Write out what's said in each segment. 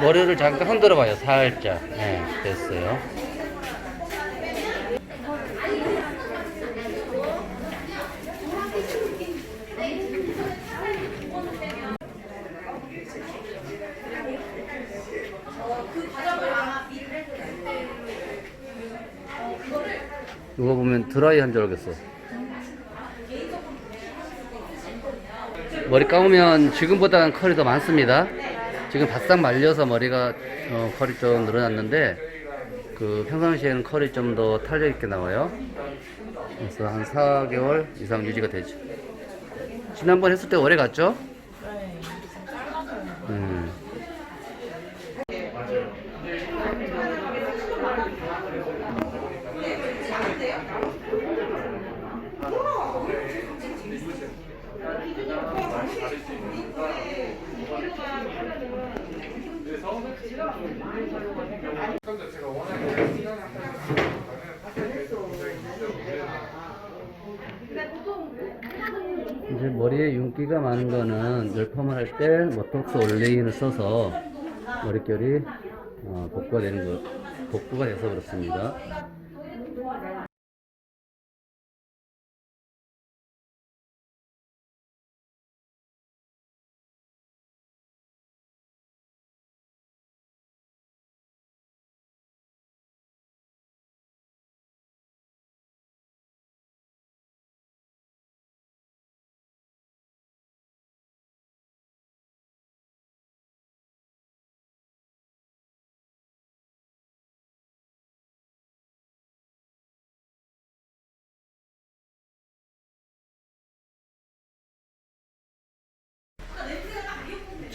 머리를 잠깐 흔들어 봐요. 살짝. 네, 됐어요. 누가 보면 드라이 한 줄 알겠어. 머리 감으면 지금보다는 컬이 더 많습니다. 지금 바싹 말려서 머리가 어, 컬이 좀 늘어났는데 그 평상시에는 컬이 좀 더 탄력 있게 나와요. 그래서 한 4개월 이상 유지가 되죠. 지난번 했을 때 오래 갔죠? 음. 이제 윤기가 많은 거는 열펌을 할때 모톡스 올레인을 써서 머릿결이 어, 복구가 되는 거, 복구가 돼서 그렇습니다.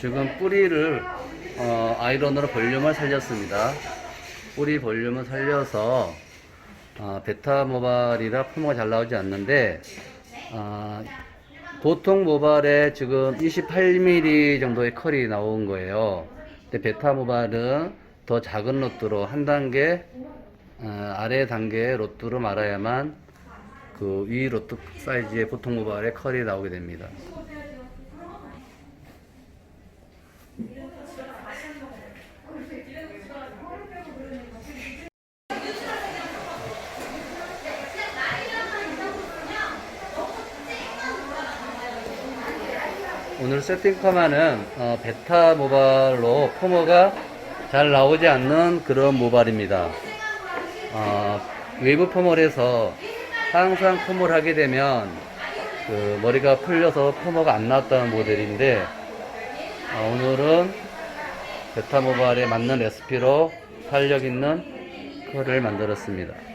지금 뿌리를 어, 아이론으로 볼륨을 살렸습니다. 뿌리 볼륨을 살려서 어, 베타 모발이라 펌가 잘 나오지 않는데 어, 보통 모발에 지금 28mm 정도의 컬이 나온 거예요. 근데 베타 모발은 더 작은 로트로 한 단계 어, 아래 단계의 로트로 말아야만 그 위 로트 사이즈의 보통 모발의 컬이 나오게 됩니다. 오늘 세팅 파마는 어, 베타 모발로 포머가 잘 나오지 않는 그런 모발입니다. 어, 웨이브 해서 항상 포머를 하게 되면 그 머리가 풀려서 포머가 안 나왔다는 모델인데 어, 오늘은 베타 모발에 맞는 레시피로 탄력 있는 컬을 만들었습니다.